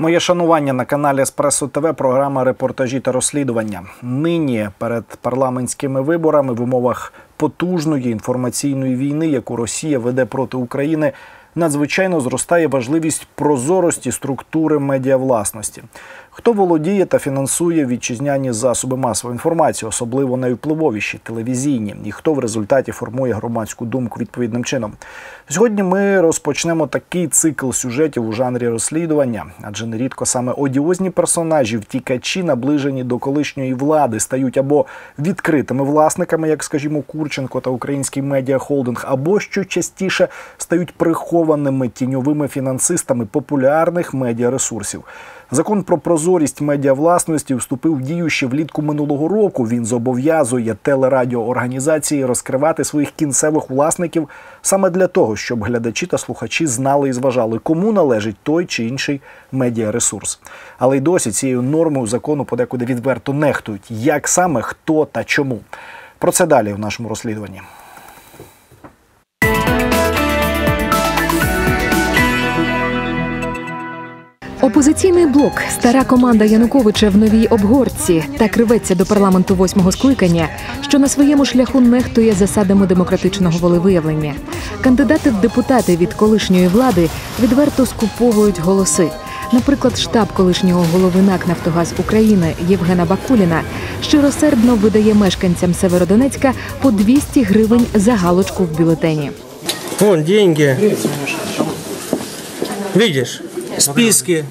Моє шанування на каналі Еспресо ТВ програма репортажі та розслідування. Нині перед парламентськими виборами в умовах потужної інформаційної війни, яку Росія веде проти України, надзвичайно зростає важливість прозорості структури медіавласності. Хто володіє та фінансує вітчизняні засоби масової інформації, особливо найвпливовіші телевізійні, і хто в результаті формує громадську думку відповідним чином. Сьогодні ми розпочнемо такий цикл сюжетів у жанрі розслідування, адже нерідко саме одіозні персонажі, втікачі, наближені до колишньої влади, стають або відкритими власниками, як скажімо, Курченко та український медіахолдинг, або що частіше стають прихованими тіньовими фінансистами популярних медіаресурсів. Закон про прозорість медіавласності вступив в дію ще влітку минулого року. Він зобов'язує телерадіоорганізації розкривати своїх кінцевих власників саме для того, щоб глядачі та слухачі знали і зважали, кому належить той чи інший медіаресурс. Але й досі цією нормою закону подекуди відверто нехтують, як саме хто та чому. Про це далі в нашому розслідуванні. Опозиційний блок, стара команда Януковича в новій обгорці так рветься до парламенту восьмого скликання, що на своєму шляху нехтує засадами демократичного волевиявлення. Кандидати в депутати від колишньої влади відверто скуповують голоси. Наприклад, штаб колишнього голови НАК Нафтогаз України Євгена Бакуліна щиросердно видає мешканцям Северодонецька по 200 гривень за галочку в бюлетені. Вон деньги. Видишь? Списки.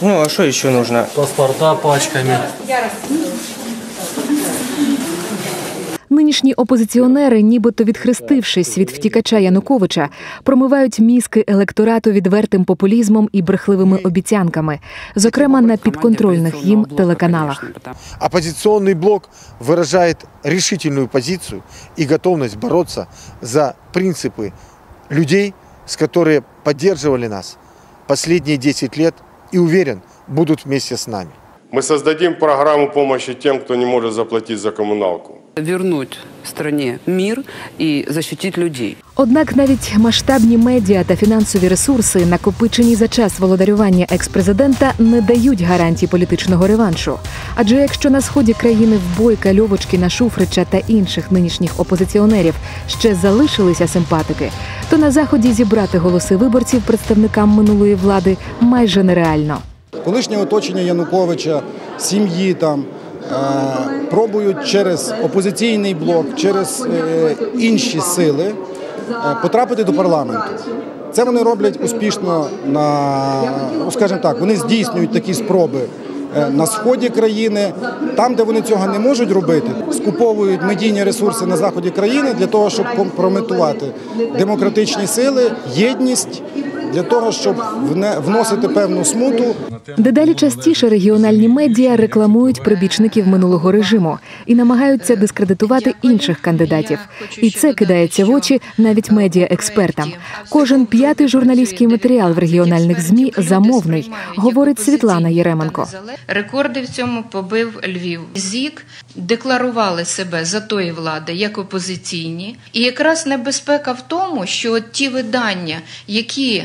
Ну, а что еще нужно? паспорта пачками. Нинішні опозиціонери, нібито відхрестившись від втікача Януковича, промивають мізки електорату відвертим популізмом і брехливими обіцянками, зокрема на підконтрольних їм телеканалах. Оппозиционный блок выражает решительную позицию и готовность бороться за принципы людей, с которые поддерживали нас последние 10 лет и уверен, будут вместе с нами. Мы создадим программу помощи тем, кто не может заплатить за коммуналку. Вернуть стране мир и защитить людей. Однак навіть масштабні медіа та фінансові ресурси, накопичені за час володарювання експрезидента, не дають гарантій політичного реваншу. Адже якщо на сході країни в Бойка, Льовочкіна, Шуфрича та інших нинішніх опозиціонерів ще залишилися симпатики, то на заході зібрати голоси виборців представникам минулої влади майже нереально. колишнє оточення Януковича, сім'ї там пробують через опозиційний блок, через е, інші сили е, потрапити до парламенту. Це вони роблять успішно на, ну, скажімо так, вони здійснюють такі спроби е, на сході країни, там, де вони цього не можуть робити, скуповують медійні ресурси на заході країни для того, щоб компрометувати демократичні сили, єдність для того, щоб вносити певну смуту Дедалі частіше регіональні медіа рекламують прибічників минулого режиму і намагаються дискредитувати інших кандидатів. І це кидається в очі навіть медіа-експертам. Кожен п'ятий журналістський матеріал в регіональних змі замовний, говорить Світлана Єременко. Рекорди в цьому побив Львів. ЗІК декларували себе за тої влади як опозиційні, і якраз небезпека в тому, що ті видання, які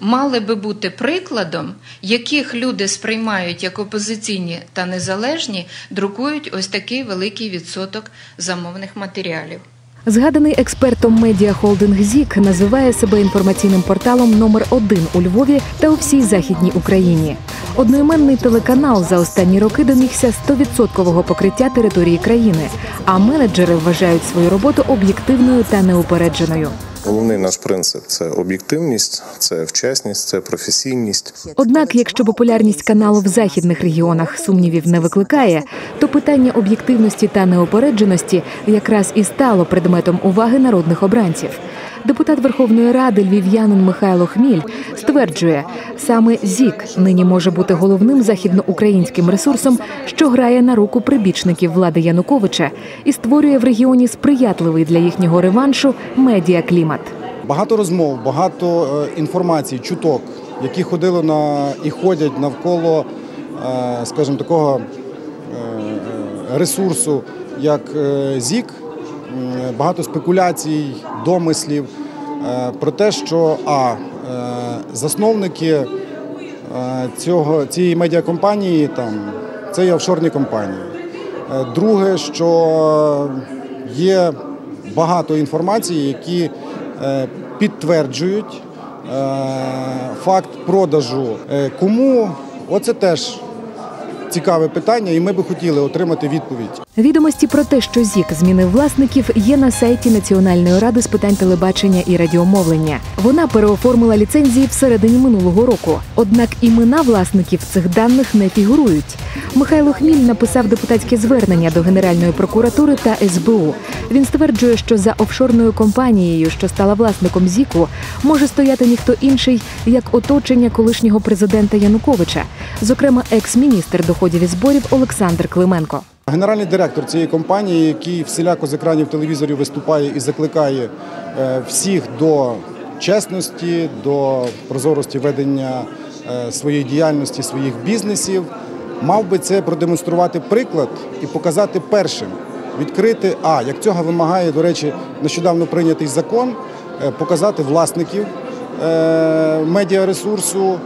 мали би бути прикладом, яких люди сприймають як опозиційні та незалежні, друкують ось такий великий відсоток замовних матеріалів. Згаданий експертом медіахолдинг ЗІК називає себе інформаційним порталом номер один у Львові та у всій західній Україні. Одноіменний телеканал за останні роки домігся 100% покриття території країни, а менеджери вважають свою роботу об'єктивною та неупередженою. Головний наш принцип це об'єктивність, це вчасність, це професійність. Однак, якщо популярність каналу в західних регіонах сумнівів не викликає, то питання об'єктивності та неупередженості якраз і стало предметом уваги народних обранців. Депутат Верховної Ради львів'янин Михайло Хміль стверджує, саме ЗІК нині може бути головним західноукраїнським ресурсом, що грає на руку прибічників влади Януковича і створює в регіоні сприятливий для їхнього реваншу медіаклімат. Багато розмов, багато е, інформації, чуток, які ходили на і ходять навколо, е, скажімо, такого е, ресурсу, як ЗІК, багато спекуляцій, домислів е, про те, що а засновники е, цього, цієї медіакомпанії там, це є офшорні компанії. Е, Друге, що є багато інформації, які е, підтверджують е, факт продажу. Е, Кому? Оце теж цікаве питання, і ми би хотіли отримати відповідь. Відомості про те, що ЗІК змінив власників, є на сайті Національної ради з питань телебачення і радіомовлення. Вона переоформила ліцензії всередині минулого року. Однак імена власників цих даних не фігурують. Михайло Хміль написав депутатське звернення до Генеральної прокуратури та СБУ. Він стверджує, що за офшорною компанією, що стала власником ЗІКу, може стояти ніхто інший, як оточення колишнього президента Януковича, зокрема екс-міністр доходів і зборів Олександр Клименко. Генеральний директор цієї компанії, який всіляко з екранів телевізорів виступає і закликає е, всіх до чесності, до прозорості ведення е, своєї діяльності, своїх бізнесів, мав би це продемонструвати приклад і показати першим, відкрити, а як цього вимагає, до речі, нещодавно прийнятий закон, е, показати власників медіаресурсу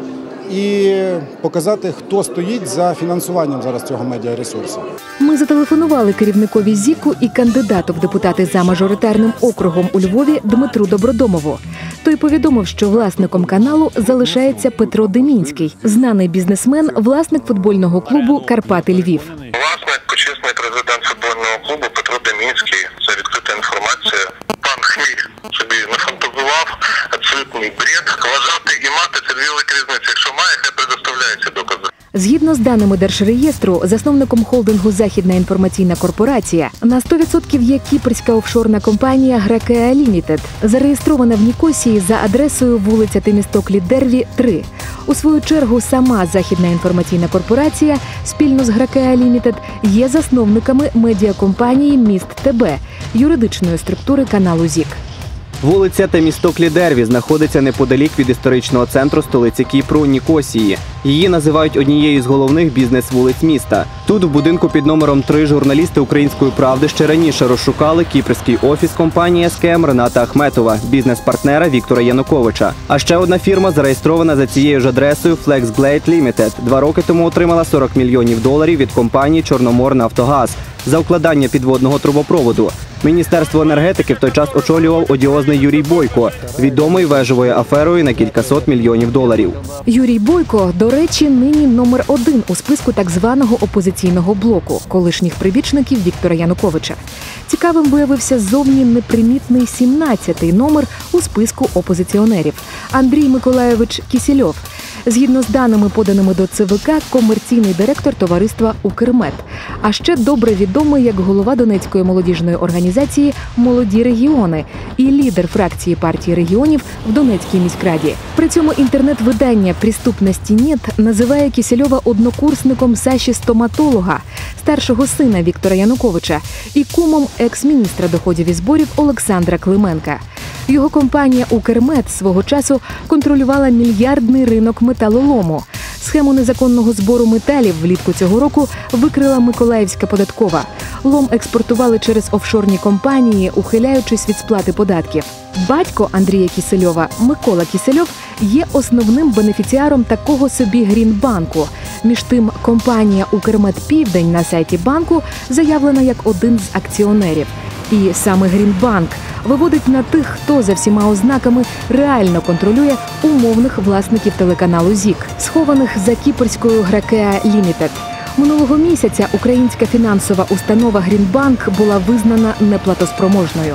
і показати, хто стоїть за фінансуванням зараз цього медіаресурсу. Ми зателефонували керівникові ЗІКу і кандидату в депутати за мажоритарним округом у Львові Дмитру Добродомову. Той повідомив, що власником каналу залишається Петро Демінський, знаний бізнесмен, власник футбольного клубу Карпати Львів. Власник, почесний президент футбольного клубу Петро Демінський. Це відкрита інформація. Пан Хміль собі нафантазував абсолютний бред. Вважати Згідно з даними Держреєстру, засновником холдингу Західна інформаційна корпорація на 100% є кіпрська офшорна компанія Грекеа Лімітед, зареєстрована в Нікосії за адресою вулиця Темістоклі Дерві, 3. У свою чергу сама Західна інформаційна корпорація спільно з Грекеа Лімітед є засновниками медіакомпанії Міст ТБ, юридичної структури каналу ЗІК. Вулиця Темістоклі Дерві знаходиться неподалік від історичного центру столиці Кіпру Нікосії. Її називають однією з головних бізнес-вулиць міста. Тут, в будинку під номером 3, журналісти української правди ще раніше розшукали кіпрський офіс компанії СКМ Рената Ахметова, бізнес-партнера Віктора Януковича. А ще одна фірма зареєстрована за цією ж адресою FlexGlade Limited. Два роки тому отримала 40 мільйонів доларів від компанії Чорномор Нафтогаз за укладання підводного трубопроводу. Міністерство енергетики в той час очолював одіозний Юрій Бойко, відомий вежовою аферою на кількасот мільйонів доларів. Юрій Бойко, до речі, нині номер один у списку так званого опозиційного блоку колишніх прибічників Віктора Януковича. Цікавим виявився зовні непримітний 17-й номер у списку опозиціонерів Андрій Миколаєвич Кісільов. Згідно з даними, поданими до ЦВК, комерційний директор товариства Укрмет, а ще добре відомий як голова Донецької молодіжної організації Молоді регіони і лідер фракції партії регіонів в Донецькій міськраді. При цьому інтернет-видання «Приступності нет» називає Кісельова однокурсником Саші стоматолога, старшого сина Віктора Януковича і кумом екс-міністра доходів і зборів Олександра Клименка. Його компанія Укрмет свого часу контролювала мільярдний ринок металолому. Схему незаконного збору металів влітку цього року викрила Миколаївська податкова. Лом експортували через офшорні компанії, ухиляючись від сплати податків. Батько Андрія Кісельова Микола Кісельов є основним бенефіціаром такого собі Грінбанку. Між тим, компанія Укрмет Південь на сайті банку заявлена як один з акціонерів. І саме Грінбанк виводить на тих, хто за всіма ознаками реально контролює умовних власників телеканалу ЗІК, схованих за кіпрською Гракеа Лімітед. Минулого місяця українська фінансова установа Грінбанк була визнана неплатоспроможною.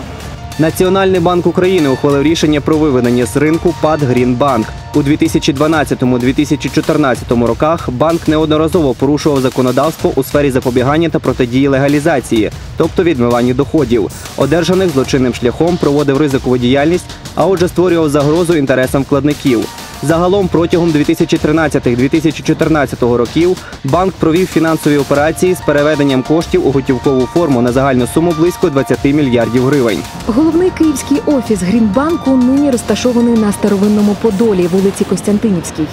Національний банк України ухвалив рішення про виведення з ринку ПАД Грінбанк. У 2012-2014 роках банк неодноразово порушував законодавство у сфері запобігання та протидії легалізації, тобто відмиванню доходів, одержаних злочинним шляхом проводив ризикову діяльність, а отже створював загрозу інтересам вкладників. Загалом протягом 2013-2014 років банк провів фінансові операції з переведенням коштів у готівкову форму на загальну суму близько 20 мільярдів гривень. Головний київський офіс Грінбанку нині розташований на старовинному Подолі, вулиці Костянтинівській.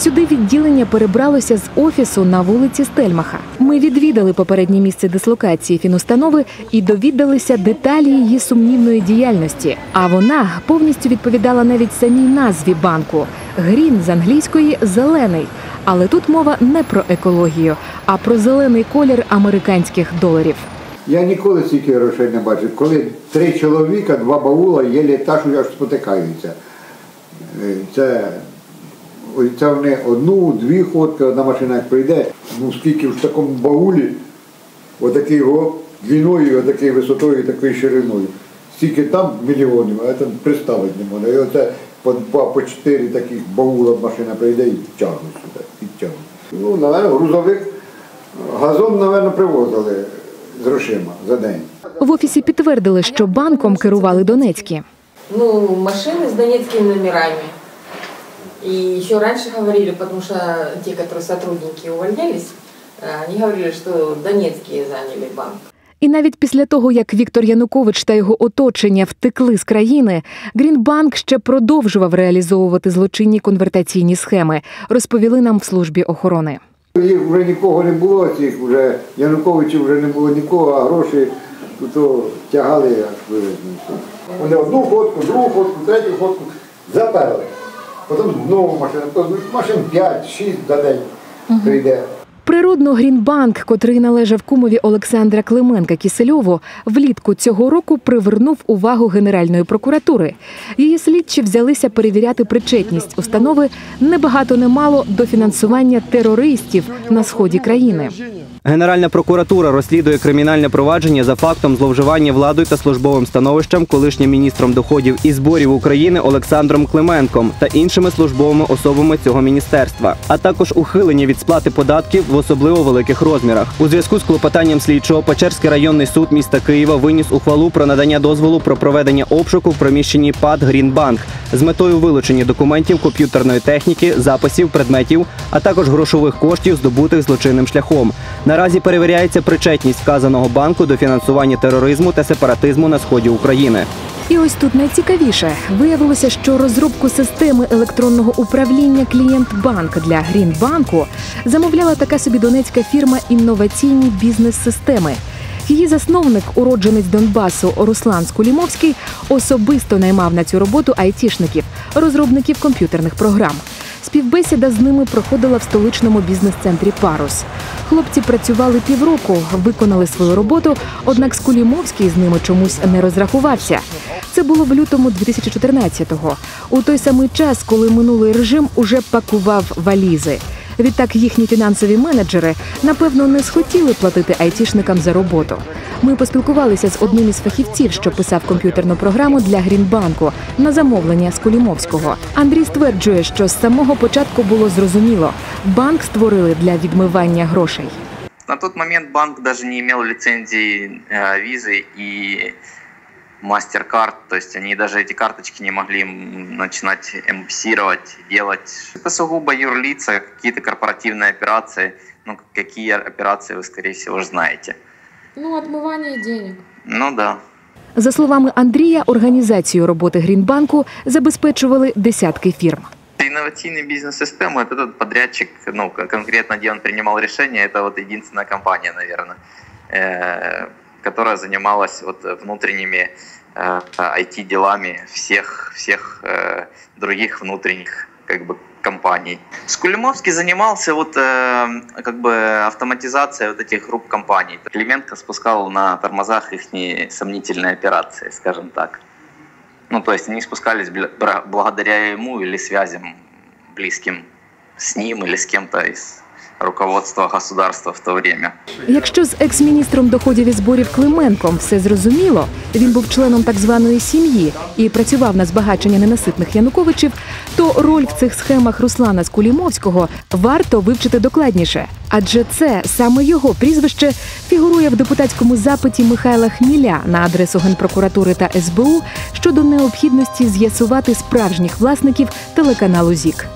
Сюди відділення перебралося з офісу на вулиці Стельмаха. Ми відвідали попереднє місце дислокації фінустанови і довідалися деталі її сумнівної діяльності. А вона повністю відповідала навіть самій назві банку грін з англійської зелений. Але тут мова не про екологію, а про зелений колір американських доларів. Я ніколи стільки грошей не бачив. Коли три чоловіка, два баула, є літа, що аж спотикаються. Е, Це, це вони одну, дві ходки, одна машина як прийде, ну скільки в такому баулі, отакий його длиною, отакий висотою, такою шириною. Стільки там мільйонів, а там представити не можна. І оце по два, по чотири таких баула машина прийде і тягне сюди, підтягне. Ну, напевно, грузовик, газон, напевно, привозили з грошима за день. В офісі підтвердили, що банком керували Донецькі. Ну, машины с донецкими номерами. И еще раньше говорили, потому что те, которые сотрудники увольнялись, э, они говорили, что донецкие заняли банк. І навіть після того, як Віктор Янукович та його оточення втекли з країни, Грінбанк ще продовжував реалізовувати злочинні конвертаційні схеми, розповіли нам в службі охорони. Їх вже нікого не було, цих вже Януковичів вже не було нікого, а гроші то тягали аж вивезли. Вони одну ходку, другу ходку, третю ходку заперли. Потім знову машина, машин 5-6 за день прийде. Природно, Грінбанк, котрий належав кумові Олександра Клименка Кісельову, влітку цього року привернув увагу Генеральної прокуратури. Її слідчі взялися перевіряти причетність установи небагато не мало до фінансування терористів на сході країни. Генеральна прокуратура розслідує кримінальне провадження за фактом зловживання владою та службовим становищем колишнім міністром доходів і зборів України Олександром Клименком та іншими службовими особами цього міністерства, а також ухилення від сплати податків в особливо великих розмірах. У зв'язку з клопотанням слідчого Печерський районний суд міста Києва виніс ухвалу про надання дозволу про проведення обшуку в приміщенні ПАД Грінбанк з метою вилучення документів, комп'ютерної техніки, записів, предметів, а також грошових коштів, здобутих злочинним шляхом. Наразі перевіряється причетність вказаного банку до фінансування тероризму та сепаратизму на сході України. І ось тут найцікавіше виявилося, що розробку системи електронного управління клієнт-банк для Грінбанку замовляла така собі донецька фірма інноваційні бізнес-системи. Її засновник, уродженець Донбасу Руслан Скулімовський, особисто наймав на цю роботу айтішників, розробників комп'ютерних програм. Співбесіда з ними проходила в столичному бізнес-центрі Парус. Хлопці працювали півроку, виконали свою роботу, однак Скулімовський з ними чомусь не розрахувався. Це було в лютому 2014-го, у той самий час, коли минулий режим уже пакував валізи. Відтак їхні фінансові менеджери напевно не схотіли платити айтішникам за роботу. Ми поспілкувалися з одним із фахівців, що писав комп'ютерну програму для Грінбанку на замовлення Скулімовського. Андрій стверджує, що з самого початку було зрозуміло, банк створили для відмивання грошей. На тот момент банк даже не имел лицензии э, визы и MasterCard, то есть они даже эти карточки не могли м, начинать эмпсировать, делать. Это сугубо юрлица, какие-то корпоративные операции. Ну, какие операции вы, скорее всего, уже знаете. Ну, отмывание денег. Ну да. За словами Андрія, організацію роботи Грінбанку забезпечували десятки фірм. Инновативный бизнес-система, вот этот подрядчик, ну, кон- конкретно где он принимал решение, это вот единственная компания, наверное, э, которая занималась вот внутренними э, IT-делами всех, всех э, других внутренних как бы компаний. Скулимовский занимался вот э, как бы автоматизацией вот этих групп компаний. Клименко спускал на тормозах их сомнительные операции, скажем так. Ну, то есть они спускались благодаря ему или связям близким с ним или с кем-то из руководства государства в то время. Якщо з екс-міністром доходів і зборів Клименком все зрозуміло, він був членом так званої сім'ї і працював на збагачення ненаситних Януковичів, то роль в цих схемах Руслана Скулімовського варто вивчити докладніше. Адже це саме його прізвище фігурує в депутатському запиті Михайла Хміля на адресу Генпрокуратури та СБУ щодо необхідності з'ясувати справжніх власників телеканалу ЗІК.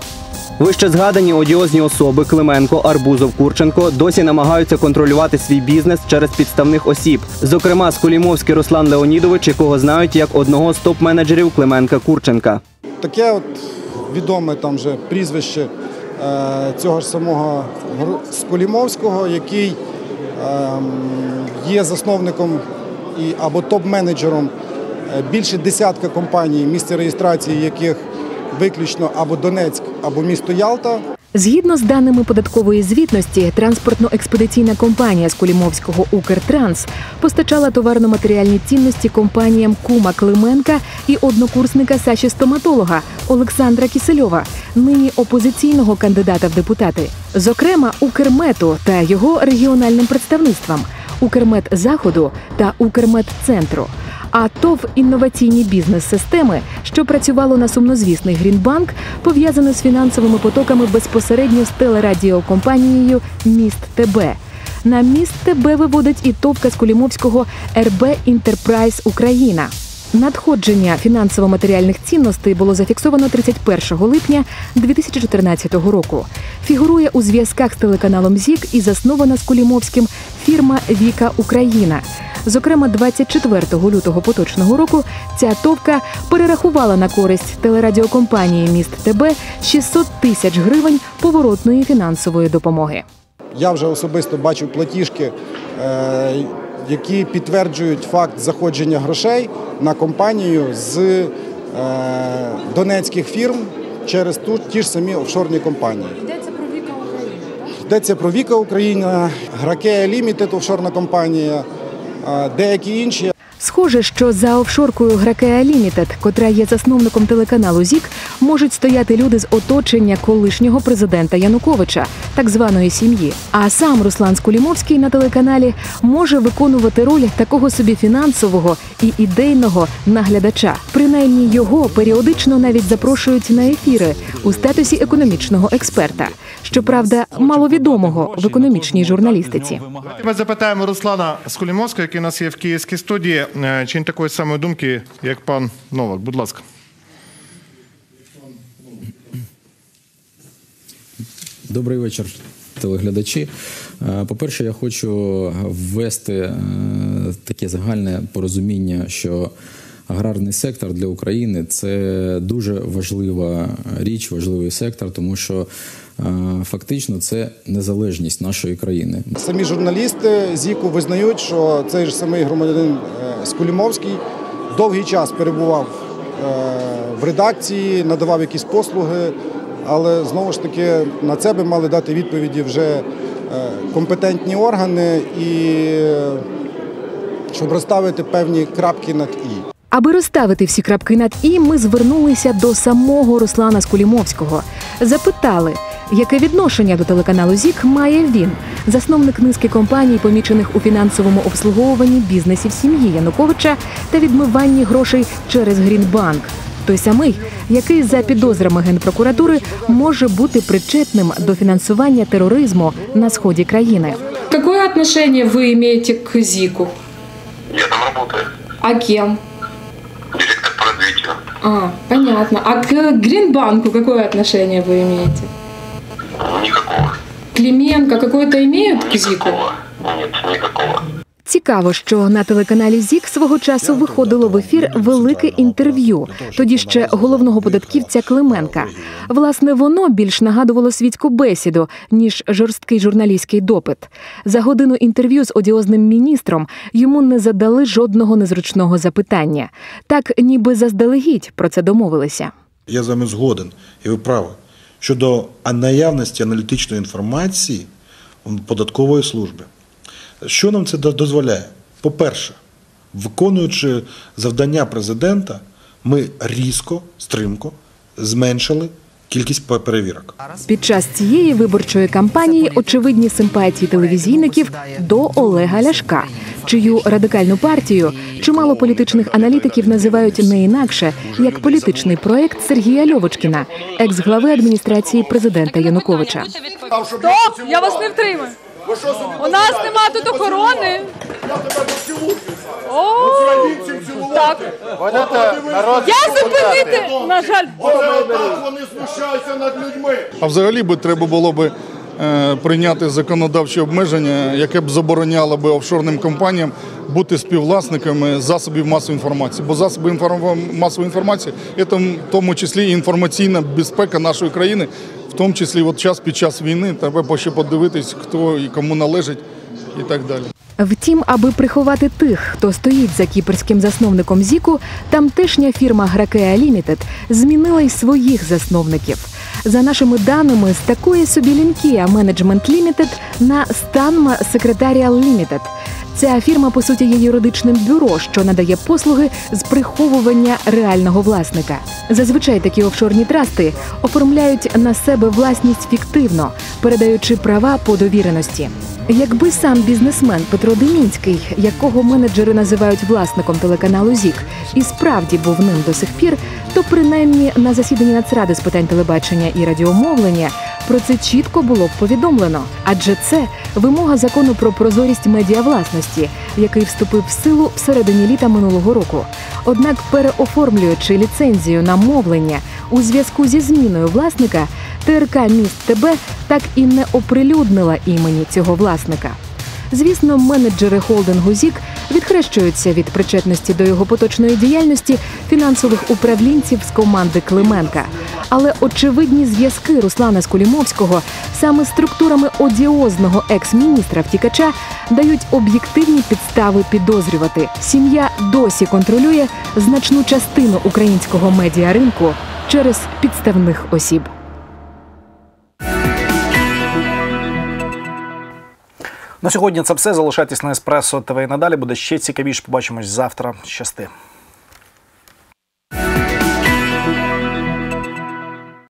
Вище згадані одіозні особи Клименко, Арбузов, Курченко досі намагаються контролювати свій бізнес через підставних осіб. Зокрема, Скулімовський Руслан Леонідович, якого знають як одного з топ-менеджерів Клименка Курченка. Таке от відоме там же прізвище е, цього ж самого Скулімовського, який ем, є засновником або топ-менеджером е, більше десятка компаній, місце реєстрації яких виключно або Донецьк, або місто Ялта. Згідно з даними податкової звітності, транспортно-експедиційна компанія з Кулімовського Укртранс постачала товарно-матеріальні цінності компаніям Кума Клименка і однокурсника Саші стоматолога Олександра Кісельова, нині опозиційного кандидата в депутати, зокрема Укрмету та його регіональним представництвам Укрмет Заходу та Укрмет Центру. А ТОВ інноваційні бізнес-системи, що працювало на сумнозвісний Грінбанк, пов'язане з фінансовими потоками безпосередньо з телерадіокомпанією Міст ТБ. На міст ТБ виводить і ТОВ з Кулімовського РБ Інтерпрайз Україна. Надходження фінансово-матеріальних цінностей було зафіксовано 31 липня 2014 року. Фігурує у зв'язках з телеканалом ЗІК і заснована з Кулімовським фірма Віка Україна. Зокрема, 24 лютого поточного року ця товка перерахувала на користь телерадіокомпанії Міст ТБ 600 тисяч гривень поворотної фінансової допомоги. Я вже особисто бачив платіжки, е, які підтверджують факт заходження грошей на компанію з е, донецьких фірм через ту, ті ж самі офшорні компанії. Йдеться про Віка України. Йдеться про Віка Україна, Гракея Лімітед, офшорна компанія, е, деякі інші. Схоже, що за офшоркою Гракеа Лімітед, котра є засновником телеканалу ЗІК, можуть стояти люди з оточення колишнього президента Януковича, так званої сім'ї. А сам Руслан Скулімовський на телеканалі може виконувати роль такого собі фінансового і ідейного наглядача. Принаймні його періодично навіть запрошують на ефіри у статусі економічного експерта. Щоправда, маловідомого в економічній журналістиці. Ми запитаємо Руслана Скулімовського, який у нас є в київській студії, е, чи він такої самої думки, як пан Новак. Будь ласка. Добрий вечір, телеглядачі. Е, По-перше, я хочу ввести е, таке загальне порозуміння, що аграрний сектор для України це дуже важлива річ, важливий сектор, тому що е, фактично це незалежність нашої країни. Самі журналісти ЗІКу визнають, що цей ж самий громадянин Скулімовський довгий час перебував в редакції, надавав якісь послуги, але знову ж таки на це би мали дати відповіді вже е, компетентні органи і щоб розставити певні крапки над і. Аби розставити всі крапки над і, ми звернулися до самого Руслана Скулімовського. Запитали, яке відношення до телеканалу ЗІК має він, засновник низки компаній, помічених у фінансовому обслуговуванні бізнесів сім'ї Януковича та відмиванні грошей через Грінбанк. Той самий, який за підозрами генпрокуратури може бути причетним до фінансування тероризму на сході країни. Какое отношение вы имеете к ЗИКу? Я там работаю, А кем? директор по развитию. А, понятно. А к Гринбанку какое отношение вы имеете? Никакого. Клименко какое-то имеют к ЗИКу? Нет, никакого. Цікаво, що на телеканалі ЗІК свого часу виходило в ефір велике інтерв'ю, тоді ще головного податківця Клименка. Власне, воно більш нагадувало світську бесіду, ніж жорсткий журналістський допит. За годину інтерв'ю з одіозним міністром йому не задали жодного незручного запитання. Так, ніби заздалегідь про це домовилися. Я з вами згоден, і ви праві. Щодо наявності аналітичної інформації податкової служби. Що нам це до- дозволяє? По-перше, виконуючи завдання президента, ми різко, стримко зменшили кількість пе- перевірок. Під час цієї виборчої кампанії очевидні симпатії телевізійників до Олега Ляшка, чию радикальну партію чимало політичних аналітиків називають не інакше як політичний проект Сергія Льовочкіна, екс-глави адміністрації президента Януковича. Стоп! Я вас не втримаю. У нас нема тут охорони. О, так. Я зупинити, на жаль. Вони знущаються над людьми. А взагалі би треба було би е, прийняти законодавче обмеження, яке б забороняло би офшорним компаніям бути співвласниками засобів масової інформації. Бо засоби інформ- масової інформації це в тому числі і інформаційна безпека нашої країни, тому числі, от час під час війни, треба ще подивитись, хто і кому належить, і так далі. Втім, аби приховати тих, хто стоїть за кіпрським засновником Зіку, тамтешня фірма Гракеа Лімітед змінила й своїх засновників. За нашими даними, з такої собі Лінкія Менеджмент Лімітед на Станма Секретаріал Лімітед. Ця фірма, по суті, є юридичним бюро, що надає послуги з приховування реального власника. Зазвичай такі офшорні трасти оформляють на себе власність фіктивно, передаючи права по довіреності. Якби сам бізнесмен Петро Демінський, якого менеджери називають власником телеканалу ЗІК, і справді був ним до сих пір, то принаймні на засіданні Нацради з питань телебачення і радіомовлення про це чітко було б повідомлено, адже це вимога закону про прозорість медіавласності, який вступив в силу в середині літа минулого року. Однак, переоформлюючи ліцензію на мовлення у зв'язку зі зміною власника, ТРК міст ТБ так і не оприлюднила імені цього власника. Звісно, менеджери холдингу ЗІК відхрещуються від причетності до його поточної діяльності фінансових управлінців з команди Клименка. Але очевидні зв'язки Руслана Скулімовського саме структурами одіозного екс-міністра втікача дають об'єктивні підстави підозрювати. Сім'я досі контролює значну частину українського медіаринку через підставних осіб. На сьогодні це все. Залишайтесь на еспресо ТВ і надалі. Буде ще цікавіше. Побачимось завтра. Щасти.